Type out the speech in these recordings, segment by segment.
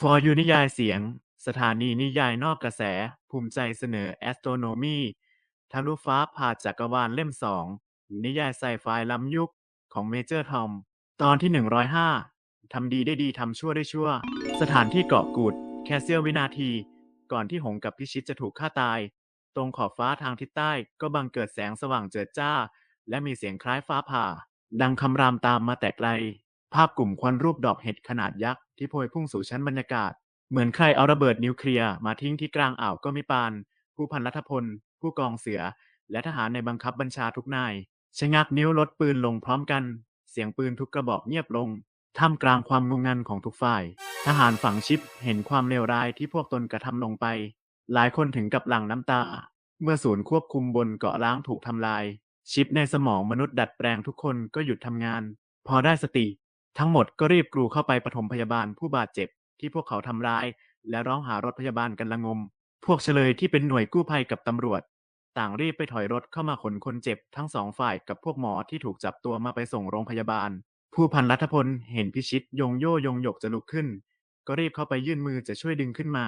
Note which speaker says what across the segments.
Speaker 1: ฟอร์ยูนิยายเสียง สถานีนิยายนอกกระแส ภูมิใจเสนอ Astronomy ทะลุฟ้าผ่าจักรวาลเล่มสอง นิยายไซไฟล้ำยุคของเมเจอร์ทอม ตอนที่ 105 ทำดีได้ดีทำชั่วได้ชั่ว สถานที่เกาะกูด แค่เสี้ยววินาที ก่อนที่หงกับพิชิตจะถูกฆ่าตาย ตรงขอบฟ้าทางทิศใต้ก็บังเกิดแสงสว่างเจิดจ้า และมีเสียงคล้ายฟ้าผ่า ดังคำรามตามมาแต่ไกล ภาพกลุ่มควันรูปดอกเห็ดขนาดยักษ์ที่โพยพุ่งสู่ชั้นบรรยากาศ เหมือนใครเอาระเบิดนิวเคลียร์มาทิ้งที่กลางอ่าวก็ม่ปาน ผู้พันรัฐพล ผู้กองเสือ และทหารในบังคับบัญชาทุกนายชะงักนิ้วลดปืนลงพร้อมกัน เสียงปืนทุกกระบอกเงียบลงท่ามกลางความงงงันของทุกฝ่าย ทหารฝั่งชิปเห็นความเลวร้ายที่พวกตนกระทำลงไป หลายคนถึงกับหลั่งน้ำตา เมื่อศูนย์ควบคุมบนเกาะล้างถูกทำลาย ชิปในสมองมนุษย์ดัดแปลงทุกคนก็หยุดทำงาน พอได้สติ ทั้งหมดก็รีบกรูเข้าไปปฐมพยาบาลผู้บาดเจ็บที่พวกเขาทำร้าย และร้องหารถพยาบาลกันละงม พวกเฉลยที่เป็นหน่วยกู้ภัยกับตำรวจ ต่างรีบไปถอยรถเข้ามาขนคนเจ็บทั้งสองฝ่ายกับพวกหมอที่ถูกจับตัวมาไปส่งโรงพยาบาล ผู้พันรัฐพลเห็นพิชิตยงโย่ยงหยกจะลุกขึ้น ก็รีบเข้าไปยื่นมือจะช่วยดึงขึ้นมา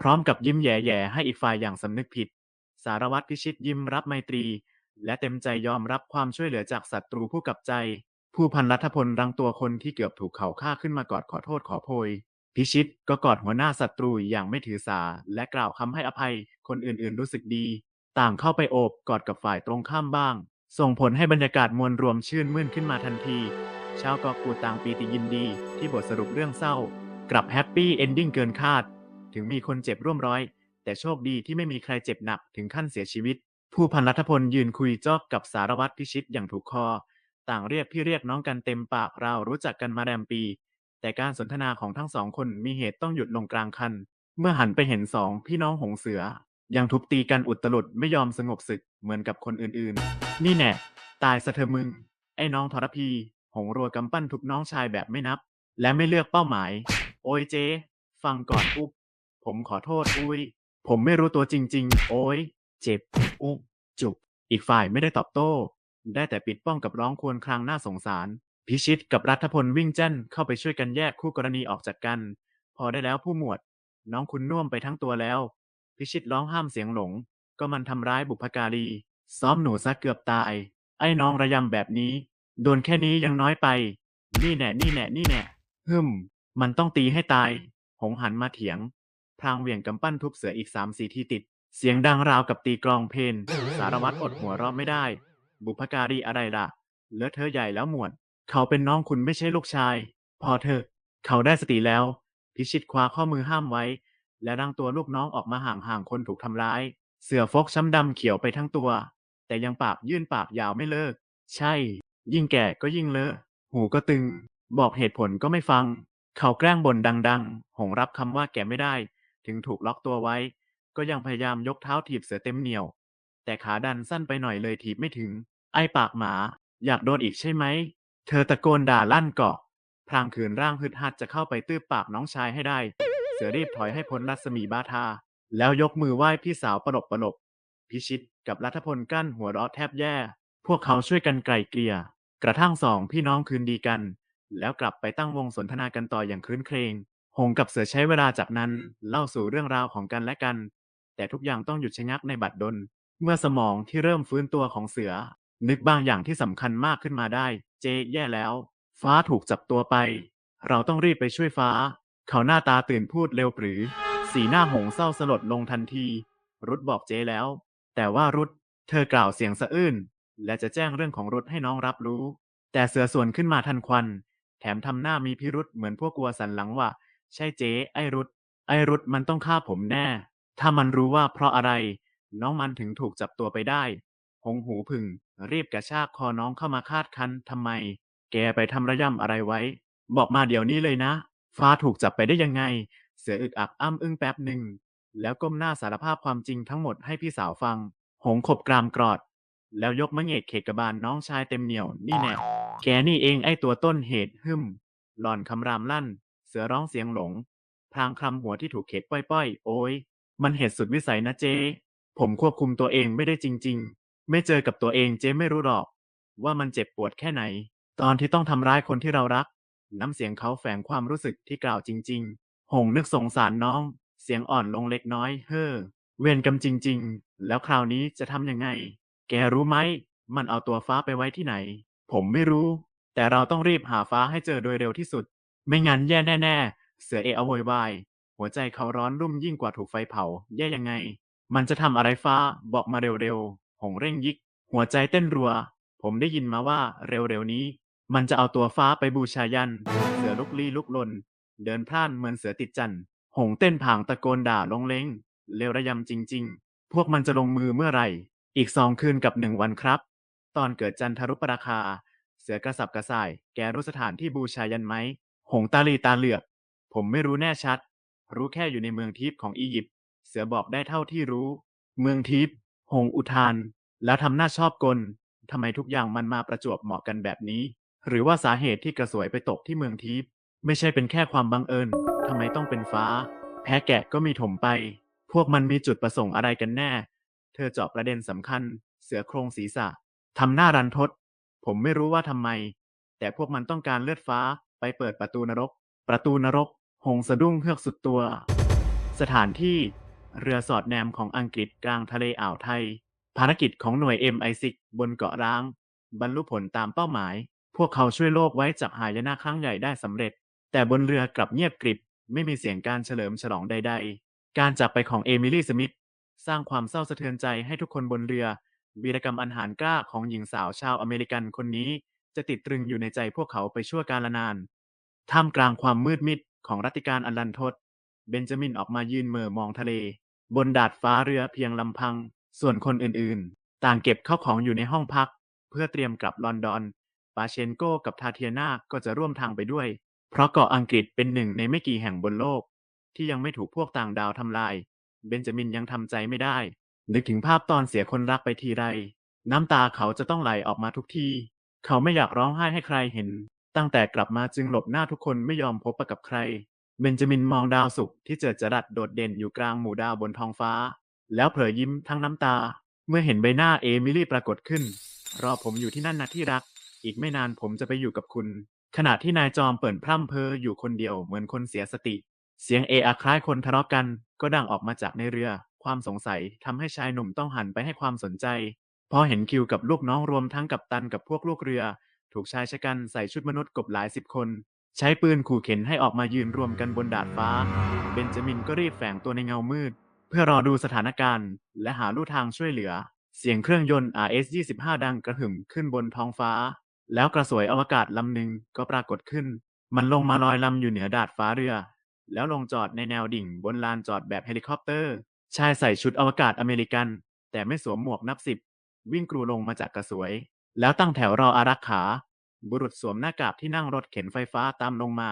Speaker 1: พร้อมกับยิ้มแย่ๆให้อีกฝ่ายอย่างสำนึกผิด สารวัตรพิชิตยิ้มรับไมตรี และเต็มใจยอมรับความช่วยเหลือจากศัตรูผู้กับใจ ผู้พันรัฐพลรังตัวคนที่เกือบถูกเขาฆ่าขึ้นมากอดขอโทษขอโพย พิชิตก็กอดหัวหน้าศัตรูอย่างไม่ถือสา และกล่าวคำให้อภัย คนอื่นๆรู้สึกดี ต่างเข้าไปโอบกอดกับฝ่ายตรงข้ามบ้าง ส่งผลให้บรรยากาศมวลรวมชื่นมื่นขึ้นมาทันทีชาวกาะกูต่างปีติยินดีที่บทสรุปเรื่องเศร้า กลับแฮปปี้เอนดิ้งเกินคาด ถึงมีคนเจ็บร่วมร้อย แต่โชคดีที่ไม่มีใครเจ็บหนักถึงขั้นเสียชีวิต ผู้พันรัฐพลยืนคุยจอกกับสารวัตรพิชิตอย่างถูกคอ ต่างเรียกพี่เรียกน้องกันเต็มปากเรารู้จักกันมาแรมปี แต่การสนทนาของทั้งสองคนมีเหตุต้องหยุดลงกลางคัน เมื่อหันไปเห็นสองพี่น้องหงเสือ ยังทุบตีกันอุตลุดไม่ยอมสงบศึกเหมือนกับคนอื่นๆ นี่แน่ตายซะเธอมึง ไอ้น้องทรพี หงรัวกำปั้นทุบน้องชายแบบไม่นับ และไม่เลือกเป้าหมาย โอ้ยเจ๊ฟังก่อนอุ๊บผมขอโทษอุ้ย ผมไม่รู้ตัวจริง ๆ โอ้ยเจ็บอุ๊บจุบอีกฝ่ายไม่ได้ตอบโต้ ได้แต่ปิดป้องกับร้องครวญครางน่าสงสาร พิชิตกับรัฐพลวิ่งแจ้นเข้าไปช่วยกันแยกคู่กรณีออกจากกัน พอได้แล้วผู้หมวด น้องคุณน่วมไปทั้งตัวแล้ว พิชิตร้องห้ามเสียงหลง ก็มันทำร้ายบุพการี ซ้อมหนูซะเกือบตาย ไอ้น้องระยำแบบนี้ โดนแค่นี้ยังน้อยไป นี่แน่นี่แน่นี่แน่ฮึมมันต้องตีให้ตาย หงหันมาเถียงพลางเหวี่ยงกำปั้นทุบเสืออีกสามสี่ทีติด เสียงดังราวกับตีกลองเพลนสารวัตรอดหัวเราะไม่ได้ บุพการีอะไรล่ะเลอะเทอใหญ่แล้วหมวด เขาเป็นน้องคุณไม่ใช่ลูกชาย พอเถอเขาได้สติแล้ว พิชิตคว้าข้อมือห้ามไว้ และดังตัวลูกน้องออกมาห่างๆคนถูกทำร้าย เสือฟกช้ำดำเขียวไปทั้งตัว แต่ยังปากยื่นปากยาวไม่เลิก ใช่ ยิ่งแก่ก็ยิ่งเลอะ หูก็ตึง บอกเหตุผลก็ไม่ฟัง เขาแกล้งบ่นดังๆ หงรับคำว่าแกไม่ได้ ถึงถูกล็อกตัวไว้ ก็ยังพยายามยกเท้าถีบเสือเต็มเหนียว แต่ขาดันสั้นไปหน่อยเลยถีบไม่ถึง ไอ้ปากหมา อยากโดนอีกใช่ไหม เธอตะโกนด่าลั่นเกาะ พลางขืนร่างฮึดฮัดจะเข้าไปตื้บปากน้องชายให้ได้ เสือรีบถอยให้พ้นรัศมีบาทา แล้วยกมือไหว้พี่สาวประนบประนบ พิชิตกับรัฐพลกั้นหัวเราะแทบแย่ พวกเขาช่วยกันไกลเกลี่ย กระทั่งสองพี่น้องคืนดีกัน แล้วกลับไปตั้งวงสนทนากันต่ออย่างครื้นเครง หงกับเสือใช้เวลาจากนั้นเล่าสู่เรื่องราวของกันและกัน แต่ทุกอย่างต้องหยุดชะงักในบัดดลเมื่อสมองที่เริ่มฟื้นตัวของเสือ นึกบางอย่างที่สำคัญมากขึ้นมาได้ เจ๊แย่แล้ว ฟ้าถูกจับตัวไป เราต้องรีบไปช่วยฟ้า เขาหน้าตาตื่นพูดเร็วปรือ สีหน้าหงเศร้าสลดลงทันที รุดบอกเจ๊แล้ว แต่ว่ารุด เธอกล่าวเสียงสะอื้นและจะแจ้งเรื่องของรุดให้น้องรับรู้ แต่เสือส่วนขึ้นมาทันควัน แถมทำหน้ามีพิรุษเหมือนพวกกลัวสันหลังว่า ใช่เจ๊ไอรุดไอรุดมันต้องฆ่าผมแน่ ถ้ามันรู้ว่าเพราะอะไร น้องมันถึงถูกจับตัวไปได้ หงหูผึ่งรีบกระชากคอน้องเข้ามาคาดคันทำไม แกไปทำระย่ำอะไรไว้ บอกมาเดี๋ยวนี้เลยนะ ฟ้าถูกจับไปได้ยังไง เสืออึกอักอ้ำอึ้งแป๊บหนึ่ง แล้วก้มหน้าสารภาพความจริงทั้งหมดให้พี่สาวฟัง หงขบกรามกรอด แล้วยกมะเงกเขกกระบาลน้องชายเต็มเหนียวนี่แน่แกนี่เองไอตัวต้นเหตุหึมหล่อนคำรามลั่น เสือร้องเสียงหลง พลางคลำหัวที่ถูกเขกป้อยๆ โอ้ยมันเหตุสุดวิสัยนะเจ๊ผมควบคุมตัวเองไม่ได้จริงๆ ไม่เจอกับตัวเองเจ๊ไม่รู้หรอก ว่ามันเจ็บปวดแค่ไหน ตอนที่ต้องทำร้ายคนที่เรารัก น้ำเสียงเขาแฝงความรู้สึกที่กล่าวจริงหงนึกสงสารน้อง เสียงอ่อนลงเล็กน้อย เฮ้อ เวรกรรมจริง ๆ แล้วคราวนี้จะทำยังไง แกรู้ไหม มันเอาตัวฟ้าไปไว้ที่ไหน ผมไม่รู้ แต่เราต้องรีบหาฟ้าให้เจอโดยเร็วที่สุด ไม่งั้นแย่แน่ๆ เสือเอะอโวยวาย หัวใจเขาร้อนรุ่มยิ่งกว่าถูกไฟเผา แย่ยังไง มันจะทำอะไรฟ้าบอกมาเร็วๆ หงเร่งยิก หัวใจเต้นรัว ผมได้ยินมาว่าเร็วๆนี้ มันจะเอาตัวฟ้าไปบูชายัน เสือลุกลี้ลุกลน เดินพล่านเหมือนเสือติดจันทร์หงเต้นผางตะโกนด่าลงเลงเลวระยำจริง ๆ พวกมันจะลงมือเมื่อไหร่ อีกสองคืนกับหนึ่งวันครับ ตอนเกิดจันทรุปราคา เสือกระสับกระส่าย แกรู้สถานที่บูชายันไหม หงตาลีตาเหลือก ผมไม่รู้แน่ชัด รู้แค่อยู่ในเมืองทิพย์ของอียิปต์ เสือบอกได้เท่าที่รู้ เมืองทิพย์ หงอุทาน แล้วทำหน้าชอบกลทำไมทุกอย่างมันมาประจวบเหมาะกันแบบนี้ หรือว่าสาเหตุที่กระสวยไปตกที่เมืองทิพย์ไม่ใช่เป็นแค่ความบังเอิญทำไมต้องเป็นฟ้า แพ้แกะก็มีถมไป พวกมันมีจุดประสงค์อะไรกันแน่ เธอเจาะประเด็นสำคัญ เสือโครงศีรษะทำหน้ารันทด ผมไม่รู้ว่าทำไม แต่พวกมันต้องการเลือดฟ้าไปเปิดประตูนรก ประตูนรก หงสะดุ้งเฮือกสุดตัว สถานที่ เรือสอดแนมของอังกฤษกลางทะเลอ่าวไทย ภารกิจของหน่วย MI6 บนเกาะร้าง บรรลุผลตามเป้าหมาย พวกเขาช่วยโลกไว้จากหายนะครั้งใหญ่ได้สำเร็จ แต่บนเรือกลับเงียบกริบ ไม่มีเสียงการเฉลิมฉลองใดๆ การจากไปของเอมิลี่สมิธสร้างความเศร้าสะเทือนใจให้ทุกคนบนเรือวีรกรรมอันหารกล้าของหญิงสาวชาวอเมริกันคนนี้ จะติดตรึงอยู่ในใจพวกเขาไปชั่วกาลนาน ท่ามกลางความมืดมิดของรัติการอันลันทด เบนจามินออกมายืนเม่อมองทะเล บนดาดฟ้าเรือเพียงลำพัง ส่วนคนอื่นๆ ต่างเก็บเข้าของอยู่ในห้องพัก เพื่อเตรียมกลับลอนดอน ปาเชนโกกับทาเทียนาก็จะร่วมทางไปด้วย เพราะเกาะอังกฤษเป็นหนึ่งในไม่กี่แห่งบนโลก ที่ยังไม่ถูกพวกต่างดาวทำลาย เบนจามินยังทำใจไม่ได้ นึกถึงภาพตอนเสียคนรักไปทีไรน้ำตาเขาจะต้องไหลออกมาทุกที เขาไม่อยากร้องไห้ให้ใครเห็น ตั้งแต่กลับมาจึงหลบหน้าทุกคนไม่ยอมพบปะกับใคร เบนจามินมองดาวศุกร์ที่เจิดจรัสโดดเด่นอยู่กลางหมู่ดาวบนท้องฟ้า แล้วเผลอยิ้มทั้งน้ำตา เมื่อเห็นใบหน้าเอมิลี่ปรากฏขึ้น รอผมอยู่ที่นั่นนะที่รัก อีกไม่นานผมจะไปอยู่กับคุณ ขณะที่นายจอมเปิ่นพร่ำเพออยู่คนเดียวเหมือนคนเสียสติ เสียงเอะอะคล้ายคนทะเลาะกัน ก็ดังออกมาจากในเรือ ความสงสัยทำให้ชายหนุ่มต้องหันไปให้ความสนใจ พอเห็นคิวกับลูกน้องรวมทั้งกับตันกับพวกลูกเรือ ถูกชายชะกันใส่ชุดมนุษย์กบหลายสิบคน ใช้ปืนขู่เข็นให้ออกมายืนรวมกันบนดาดฟ้า เบนจามินก็รีบแฝงตัวในเงามืด เพื่อรอดูสถานการณ์ และหาลู่ทางช่วยเหลือ เสียงเครื่องยนต์ RS-25 ดังกระหึ่มขึ้นบนท้องฟ้า แล้วกระสวยอวกาศลำหนึ่งก็ปรากฏขึ้น มันลงมาลอยลำอยู่เหนือดาดฟ้าเรือ แล้วลงจอดในแนวดิ่งบนลานจอดแบบเฮลิคอปเตอร์ ชายใส่ชุดอวกาศอเมริกัน แต่ไม่สวมหมวกนับสิบวิ่งกรูลงมาจากกระสวย แล้วตั้งแถวรออารักขา บุรุษสวมหน้ากากที่นั่งรถเข็นไฟฟ้าตามลงมา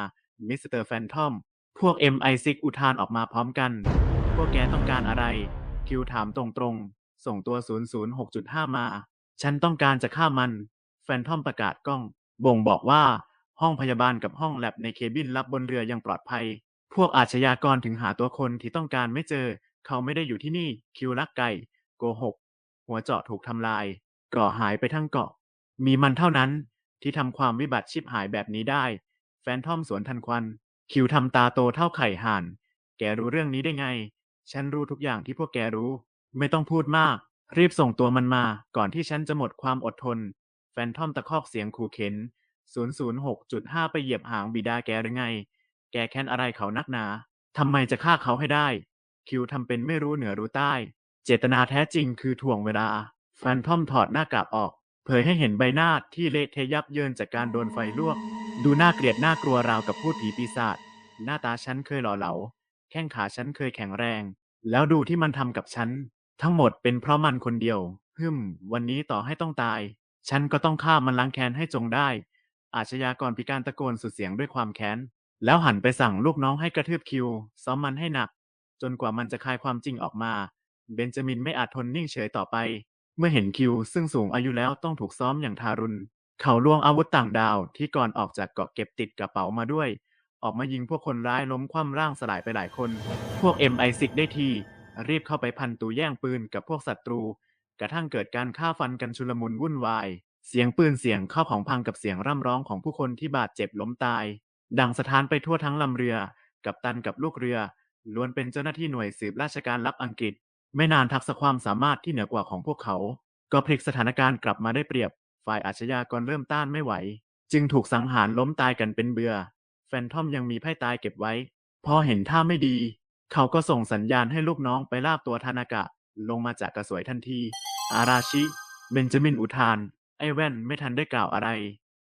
Speaker 1: มิสเตอร์แฟนทอม พวก MI6 อุทานออกมาพร้อมกัน พวกแกต้องการอะไร คิวถามตรงๆ ส่งตัว 006.5 มา ฉันต้องการจะฆ่ามัน แฟนทอมประกาศกล้อง บ่งบอกว่าห้องพยาบาลกับห้องแลบในเคบินลับบนเรือยังปลอดภัย พวกอาชญากรถึงหาตัวคนที่ต้องการไม่เจอ เขาไม่ได้อยู่ที่นี่ คิวลักไก่ โกหก หัวเจาะถูกทำลายเกาะหายไปทั้งเกาะ มีมันเท่านั้น ที่ทำความวิบัติชิบหายแบบนี้ได้ แฟนทอมสวนทันควัน คิวทำตาโตเท่าไข่ห่าน แกรู้เรื่องนี้ได้ไง ฉันรู้ทุกอย่างที่พวกแกรู้ ไม่ต้องพูดมาก รีบส่งตัวมันมา ก่อนที่ฉันจะหมดความอดทน แฟนทอมตะคอกเสียงขู่เข็น 006.5 ไปเหยียบหางบิดาแกหรือไง แกแค้นอะไรเขานักหนาทำไมจะฆ่าเขาให้ได้ คิวทำเป็นไม่รู้เหนือรู้ใต้ เจตนาแท้จริงคือถ่วงเวลา แฟนทอมถอดหน้ากากออก เผยให้เห็นใบหน้าที่เละเทะยับเยินจากการโดนไฟลวก ดูน่าเกลียดน่ากลัวราวกับพูดผีปีศาจหน้าตาฉันเคยหล่อเหลา แข้งขาฉันเคยแข็งแรง แล้วดูที่มันทำกับฉัน ทั้งหมดเป็นเพราะมันคนเดียวฮึมวันนี้ต่อให้ต้องตาย ฉันก็ต้องฆ่ามันล้างแค้นให้จงได้ อาชญากรพิการตะโกนสุดเสียงด้วยความแค้น แล้วหันไปสั่งลูกน้องให้กระทืบคิว ซ้อมมันให้หนัก จนกว่ามันจะคลายความจริงออกมา เบนจามินไม่อาจทนนิ่งเฉยต่อไป มื่อเห็นคิวซึ่งสูงอายุแล้วต้องถูกซ้อมอย่างทารุณ เขาล่วงอาวุธต่างดาวที่ก่อนออกจากเกาะเก็บติดกระเป๋ามาด้วย ออกมายิงพวกคนร้ายล้มคว่ำร่างสลายไปหลายคน พวก MI6 ได้ที รีบเข้าไปพันตูแย่งปืนกับพวกศัตรู กระทั่งเกิดการฆ่าฟันกันชุลมุนวุ่นวาย เสียงปืนเสียงเข้าของพังกับเสียงร่ำร้องของผู้คนที่บาดเจ็บล้มตาย ดังสะท้านไปทั่วทั้งลำเรือ กัปตันกับลูกเรือล้วนเป็นเจ้าหน้าที่หน่วยสืบราชการลับอังกฤษ ไม่นานทักษะความสามารถที่เหนือกว่าของพวกเขา ก็พลิกสถานการณ์กลับมาได้เปรียบ ฝ่ายอาชญากรเริ่มต้านไม่ไหว จึงถูกสังหารล้มตายกันเป็นเบือแฟนทอมยังมีไพ่ตายเก็บไว้ พอเห็นท่าไม่ดี เขาก็ส่งสัญญาณให้ลูกน้องไปลากตัวทานากะ ลงมาจากกระสวยทันที อาราชิ เบนจามินอุทาน ไอ้แว่นไม่ทันได้กล่าวอะไร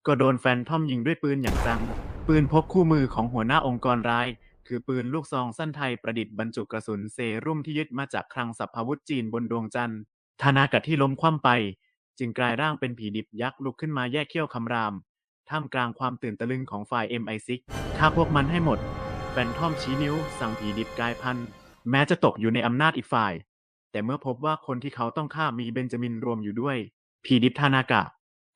Speaker 1: ก็โดนแฟนทอมยิงด้วยปืนอย่างจัง ปืนพกคู่มือของหัวหน้าองค์กรร้าย คือปืนลูกซองสั้นไทยประดิษฐ์บรรจุกระสุนเซรุ่มที่ยึดมาจากคลังสัพพาวุธจีนบนดวงจันทร์ทนากะที่ล้มคว่ำไป จึงกลายร่างเป็นผีดิบยักษ์ลุกขึ้นมาแยกเขี้ยวคำราม ท่ามกลางความตื่นตะลึงของฝ่าย MI6 ฆ่าพวกมันให้หมด แฟนทอมชี้นิ้ว สั่งผีดิบกลายพันธุ์แม้จะตกอยู่ในอำนาจอีกฝ่าย แต่เมื่อพบว่าคนที่เขาต้องฆ่ามีเบนจามินรวมอยู่ด้วย ผีดิบทานากะ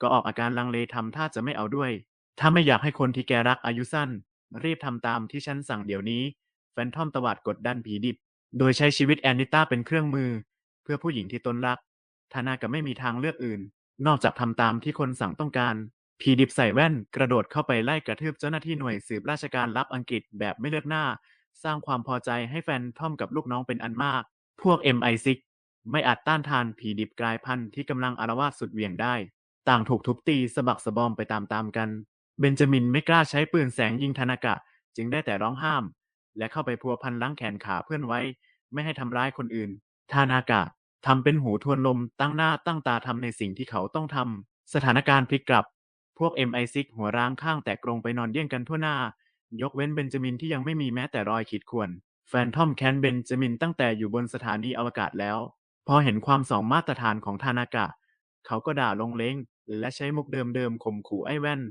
Speaker 1: ก็ออกอาการลังเลทำท่าจะไม่เอาด้วย ถ้าไม่อยากให้คนที่แกรักอายุสั้น รีบทำตามที่ฉันสั่งเดี๋ยวนี้ แฟนทอมตวาดกดดันผีดิบ โดยใช้ชีวิตแอนนิต้าเป็นเครื่องมือ เพื่อผู้หญิงที่ตนรักทานากะไม่มีทางเลือกอื่น นอกจากทำตามที่คนสั่งต้องการผีดิบใส่แว่นกระโดดเข้าไปไล่กระทืบเจ้าหน้าที่หน่วยสืบราชการลับอังกฤษแบบไม่เลือกหน้า สร้างความพอใจให้แฟนทอมกับลูกน้องเป็นอันมาก พวก MI6 ไม่อาจต้านทานผีดิบกลายพันธุ์ที่กำลังอารวาสสุดเหวี่ยงได้ ต่างถูกทุบตีสะบักสะบอมไปตามๆกัน เบนจามินไม่กล้าใช้ปืนแสงยิงทานากะ จึงได้แต่ร้องห้าม และเข้าไปพัวพันล้างแขนขาเพื่อนไว้ ไม่ให้ทำร้ายคนอื่น ทานากะทำเป็นหูทวนลมตั้งหน้าตั้งตาทำในสิ่งที่เขาต้องทำ สถานการณ์พลิกกลับ พวก MI6 หัวร้างข้างแตกกรงไปนอนเยี่ยงกันทั่วหน้า ยกเว้นเบนจามินที่ยังไม่มีแม้แต่รอยขีดข่วน แฟนทอมแคนเบนจามินตั้งแต่อยู่บนสถานีอวกาศแล้ว พอเห็นความสองมาตรฐานของทานากะ เขาก็ด่าลงเล้งและใช้มุกเดิมๆข่มขู่ไอ้แว่น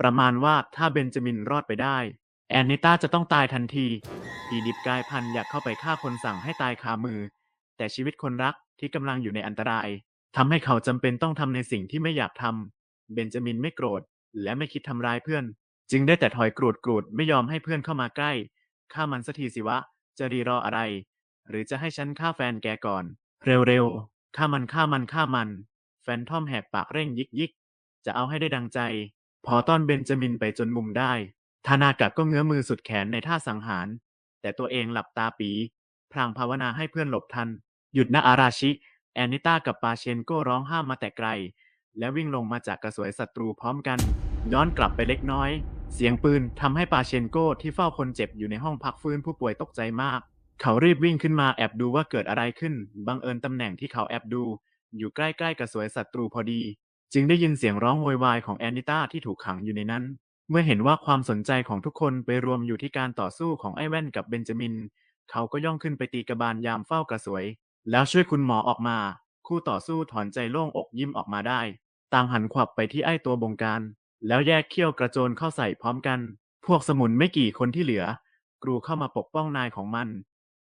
Speaker 1: ประมาณว่าถ้าเบนจามินรอดไปได้ แอนนิต้าจะต้องตายทันทีผีดิบกายพันธุ์อยากเข้าไปฆ่าคนสั่งให้ตายคามือ แต่ชีวิตคนรักที่กำลังอยู่ในอันตรายทำให้เขาจำเป็นต้องทำในสิ่งที่ไม่อยากทำเบนจามินไม่โกรธ และไม่คิดทำร้ายเพื่อน จึงได้แต่ถอยกรูดกรูดไม่ยอมให้เพื่อนเข้ามาใกล้ฆ่ามันสักทีสิวะ จะรีรออะไร หรือจะให้ฉันฆ่าแฟนแกก่อน เร็วๆฆ่ามันฆ่ามันฆ่ามัน แฟนทอมแหกปากเร่งยิกยิกจะเอาให้ได้ดังใจ พอต้อนเบนจามินไปจนมุมได้ทานากะก็เงื้อมือสุดแขนในท่าสังหาร แต่ตัวเองหลับตาปี พลางภาวนาให้เพื่อนหลบทัน หยุดนะอาราชิ แอนนิต้ากับปาเชนโก้ร้องห้ามมาแต่ไกล และวิ่งลงมาจากกระสวยศัตรูพร้อมกัน ย้อนกลับไปเล็กน้อย เสียงปืนทำให้ปาเชนโก้ที่เฝ้าคนเจ็บอยู่ในห้องพักฟื้นผู้ป่วยตกใจมาก เขารีบวิ่งขึ้นมาแอบดูว่าเกิดอะไรขึ้น บังเอิญตำแหน่งที่เขาแอบดู อยู่ใกล้ๆกระสวยศัตรูพอดี จึงได้ยินเสียงร้องโวยวายของแอนนิต้าที่ถูกขังอยู่ในนั้น เมื่อเห็นว่าความสนใจของทุกคนไปรวมอยู่ที่การต่อสู้ของไอ้แว่นกับเบนจามิน เขาก็ย่องขึ้นไปตีกระบาลยามเฝ้ากระสวย แล้วช่วยคุณหมอออกมา คู่ต่อสู้ถอนใจโล่งอกยิ้มออกมาได้ ต่างหันขวับไปที่ไอ้ตัวบงการ แล้วแยกเขี้ยวกระโจนเข้าใส่พร้อมกัน พวกสมุนไม่กี่คนที่เหลือ กรูเข้ามาปกป้องนายของมัน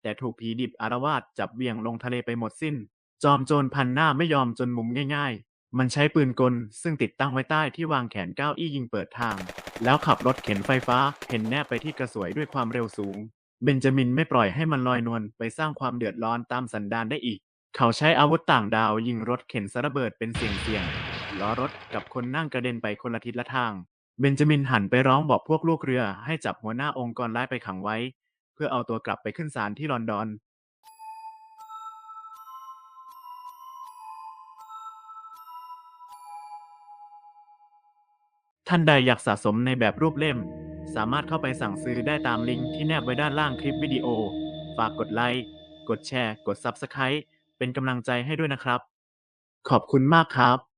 Speaker 1: แต่ถูกผีดิบอารวาสจับเบี่ยงลงทะเลไปหมดสิ้น จอมโจรพันหน้าไม่ยอมจนมุมง่ายๆ มันใช้ปืนกล ซึ่งติดตั้งไว้ใต้ที่วางแขนเก้าอี้ยิงเปิดทาง แล้วขับรถเข็นไฟฟ้าเพ่นแนบไปที่กระสวยด้วยความเร็วสูง เบนจามินไม่ปล่อยให้มันลอยนวลไปสร้างความเดือดร้อนตามสันดานได้อีก เขาใช้อาวุธต่างดาวยิงรถเข็นสระเบิดเป็นเสียงๆล้อรถกับคนนั่งกระเด็นไปคนละทิศละทาง เบนจามินหันไปร้องบอกพวกลูกเรือให้จับหัวหน้าองค์กรร้ายไปขังไว้ เพื่อเอาตัวกลับไปขึ้นศาลที่ลอนดอน ท่านใดอยากสะสมในแบบรูปเล่ม สามารถเข้าไปสั่งซื้อได้ตามลิงก์ที่แนบไว้ด้านล่างคลิปวิดีโอ ฝากกดไลค์ กดแชร์ กด Subscribe เป็นกำลังใจให้ด้วยนะครับ ขอบคุณมากครับ